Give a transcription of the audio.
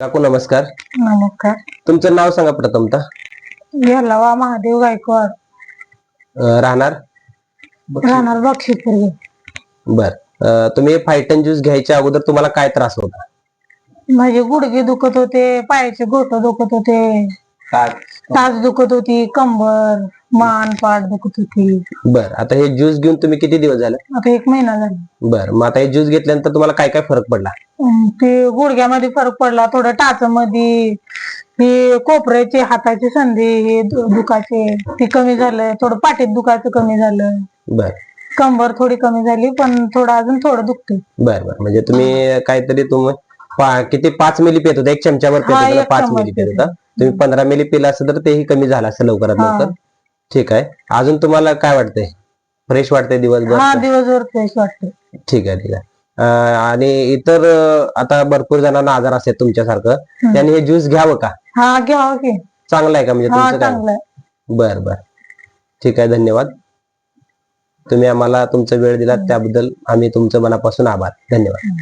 काकू नमस्कार. नमस्कार. तुमचं नाव सांगा प्रथमतः यल्लावा महादेव गायकवाड. अं, राहणार? राहणार बक्षीपूर्वी बर. तुम्ही फायटन ज्यूस घ्यायच्या अगोदर तुम्हाला काय त्रास होता? माझे गुडघे दुखत होते पायाचे गोट दुखत होते टाच दुखत होती कंबर मान पाठ दुखत होती बर आता हे ज्यूस घेऊन तुम्ही किती दिवस झाले? आता एक महिना झाला. बर मग आता हे ज्यूस घेतल्यानंतर तुम्हाला काय काय फरक पडला? अं, ते गुडघ्यामध्ये फरक पडला थोडं टाचमध्ये हे कोपऱ्याचे हाताची संधी हे दु- दुखाचे ते कमी झालं थोडं पाठीत दुखायचं कमी झालं. बर. कंबर थोडी कमी झाली पण थोडं अजून थोडं दुखते बर बर म्हणजे तुम्ही काहीतरी तुम्ही पा- किती पाच मिली पेत होता एक चमच्यावर पेत हा, होता एक पाच मिली पेत होता. तुम्ही पंधरा मिली पिला असं तर तेही कमी झालं असं लवकरात हा. लवकर. ठीक आहे. अजून तुम्हाला काय वाटतंय? फ्रेश वाटतंय हा दिवसभर दिवसभर फ्रेश वाटते ठीक आहे ठीक आहे. अं, आणि इतर अं, आता भरपूर जणांना आजार असतात तुमच्यासारखं. त्यांनी हे ज्यूस घ्यावं का? हा घ्यावं की. चांगलं आहे का म्हणजे हा तुमचं काय? चांगलं आहे. बर बर. ठीक आहे धन्यवाद. तुम्ही आम्हाला तुमचा वेळ दिला त्याबद्दल आम्ही तुमचं मनापासून आभार. धन्यवाद.